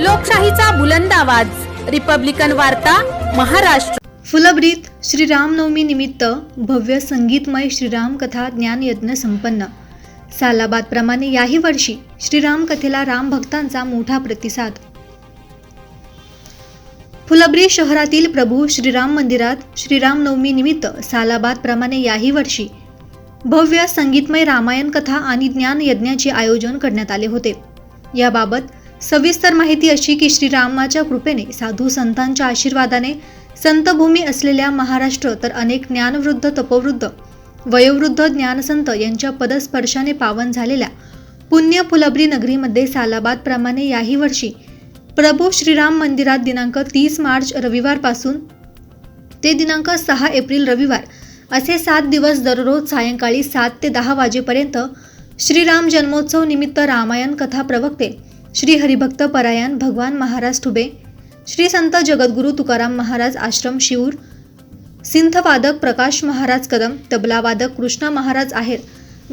लोकशाहीचा बुलंद आवाज. रिपब्लिकन वार्ता महाराष्ट्र. फुलब्रीत श्रीरामनवमी निमित्त भव्य संगीतमय श्रीराम कथा ज्ञानयज्ञ संपन्न. सालाबादप्रमाणे याही वर्षी श्रीराम कथेला राम भक्तांचा मोठा प्रतिसाद. फुलब्री शहरातील प्रभू श्रीराम मंदिरात श्रीरामनवमी निमित्त सालाबादप्रमाणे याही वर्षी भव्य संगीतमय रामायण कथा आणि ज्ञान यज्ञाचे आयोजन करण्यात आले होते. याबाबत सविस्तर माहिती अशी की श्रीरामाच्या कृपेने साधू संतांच्या आशीर्वादाने संतभूमी असलेल्या महाराष्ट्र तर अनेक ज्ञानवृद्ध तपवृद्ध वयोवृद्ध ज्ञानसंत यांच्या पदस्पर्शाने पावन झालेल्या पुण्य फुलबरी नगरीमध्ये सालाबादप्रमाणे याही वर्षी प्रभू श्रीराम मंदिरात दिनांक तीस मार्च रविवारपासून ते दिनांक सहा एप्रिल रविवार असे सात दिवस दररोज सायंकाळी सात ते दहा वाजेपर्यंत श्रीराम जन्मोत्सव निमित्त रामायण कथा प्रवक्ते श्री हरिभक्त परायण भगवान महाराज ठुबे श्री संत जगद्गुरू तुकाराम महाराज आश्रम शिऊर सिंथवादक प्रकाश महाराज कदम तबलावादक कृष्णा महाराज आहेर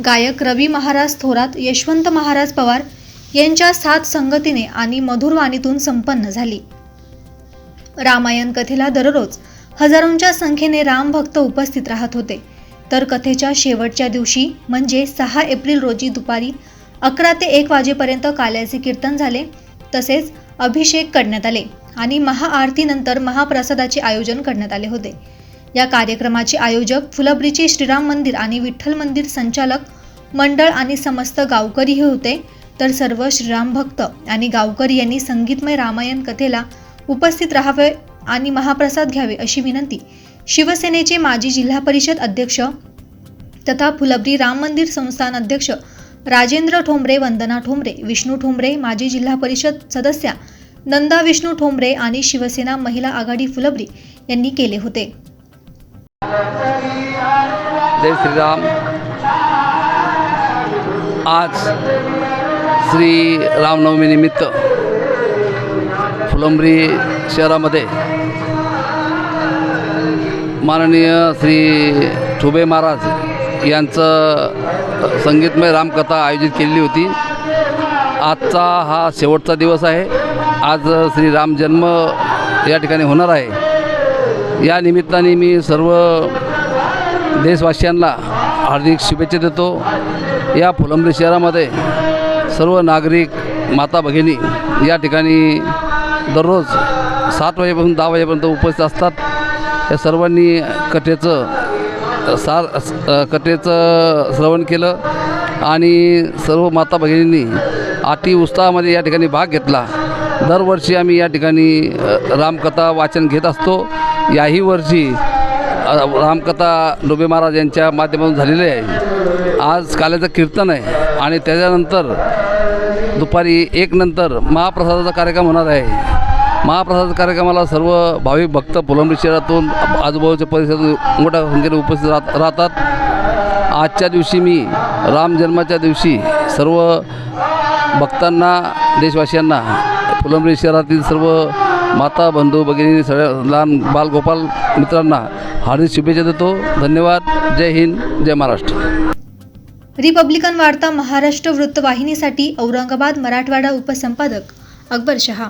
गायक रवी महाराज थोरात यशवंत महाराज पवार यांच्या साथ संगतीने आणि मधुर वाणीतून संपन्न झाली. रामायण कथेला दररोज हजारोंच्या संख्येने रामभक्त उपस्थित राहत होते. तर कथेच्या शेवटच्या दिवशी म्हणजे सहा एप्रिल रोजी दुपारी अकरा ते एक वाजेपर्यंत काल्याचे कीर्तन झाले. तसेच अभिषेक करण्यात आले आणि महाआरतीनंतर महाप्रसादाचे आयोजन करण्यात आले होते. या कार्यक्रमाचे आयोजक फुलब्रीचे श्रीराम मंदिर आणि विठ्ठल मंदिर संचालक मंडळ आणि समस्त गावकरी हे होते. तर सर्व श्रीराम भक्त आणि गावकरी यांनी संगीतमय रामायण कथेला उपस्थित राहावे आणि महाप्रसाद घ्यावे अशी विनंती. शिवसेनेचे माजी जिल्हा परिषद अध्यक्ष तथा फुलब्री राम मंदिर संस्थान अध्यक्ष राजेंद्र ठोंबरे वंदना ठोंबरे विष्णू ठोंबरे माजी जिल्हा परिषद सदस्या नंदा विष्णू ठोंबरे आणि शिवसेना महिला आघाडी फुलबरी यांनी केले होते. जय श्रीराम. आज श्री रामनवमीनिमित्त फुलंब्री शहरामध्ये माननीय श्री ठुबे महाराज यांचं संगीतमय रामकथा आयोजित केलेली होती. आजचा हा शेवटचा दिवस आहे. आज श्री राम जन्म या ठिकाणी होणार आहे. या निमित्ताने मी सर्व देशवासियांना हार्दिक शुभेच्छा देतो. या फुलंब्री शहरामध्ये सर्व नागरिक माता भगिनी या ठिकाणी दररोज सात वाजेपासून दहा वाजेपर्यंत उपस्थित असतात. या सर्वांनी कथेचं सार कथेचं श्रवण केलं आणि सर्व माता भगिनींनी अति उत्साहामध्ये या ठिकाणी भाग घेतला. दरवर्षी आम्ही या ठिकाणी रामकथा वाचन घेत असतो. याही वर्षी रामकथा डोबे महाराज यांच्या माध्यमातून झालेली आहे. आज काल्याचं कीर्तन आहे आणि त्याच्यानंतर दुपारी एक नंतर महाप्रसादाचा कार्यक्रम होणार आहे. महाप्रसाद कार्यक्रमाला सर्व भाविक भक्त फुलंब्री शहरातून आजूबाजूच्या परिसरातून मोठ्या संख्येने उपस्थित राहत राहतात. आजच्या दिवशी मी राम जन्माच्या दिवशी सर्व भक्तांना देशवासियांना फुलंब्री शहरातील सर्व माता बंधू भगिनी सगळ्या लहान बालगोपाल मित्रांना हार्दिक शुभेच्छा देतो. धन्यवाद. जय हिंद. जय महाराष्ट्र. रिपब्लिकन वार्ता महाराष्ट्र वृत्तवाहिनीसाठी औरंगाबाद मराठवाडा उपसंपादक अकबर शहा.